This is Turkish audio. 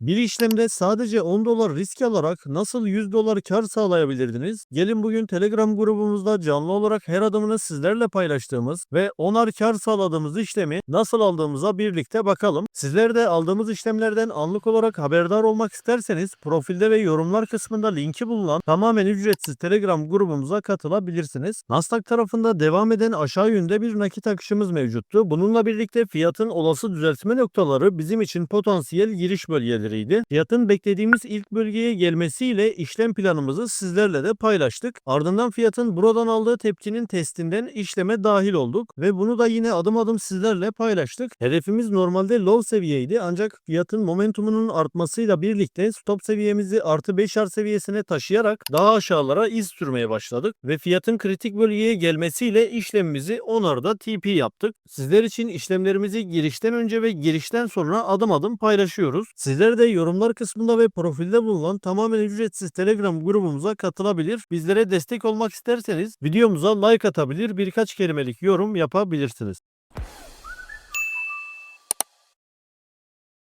Bir işlemde sadece 10 dolar risk alarak nasıl 100 dolar kar sağlayabilirdiniz? Gelin bugün Telegram grubumuzda canlı olarak her adımını sizlerle paylaştığımız ve onar kar sağladığımız işlemi nasıl aldığımıza birlikte bakalım. Sizler de aldığımız işlemlerden anlık olarak haberdar olmak isterseniz profilde ve yorumlar kısmında linki bulunan tamamen ücretsiz Telegram grubumuza katılabilirsiniz. Nasdaq tarafında devam eden aşağı yönde bir nakit akışımız mevcuttu. Bununla birlikte fiyatın olası düzeltme noktaları bizim için potansiyel giriş bölgeleriydi. Fiyatın beklediğimiz ilk bölgeye gelmesiyle işlem planımızı sizlerle de paylaştık. Ardından fiyatın buradan aldığı tepkinin testinden işleme dahil olduk ve bunu da yine adım adım sizlerle paylaştık. Hedefimiz normalde low seviyeydi ancak fiyatın momentumunun artmasıyla birlikte stop seviyemizi artı 5R seviyesine taşıyarak daha aşağılara iz sürmeye başladık ve fiyatın kritik bölgeye gelmesiyle işlemimizi onarda TP yaptık. Sizler için işlemlerimizi girişten önce ve girişten sonra adım adım paylaşıyoruz. Sizler de yorumlar kısmında ve profilde bulunan tamamen ücretsiz Telegram grubumuza katılabilir. Bizlere destek olmak isterseniz videomuza like atabilir, birkaç kelimelik yorum yapabilirsiniz.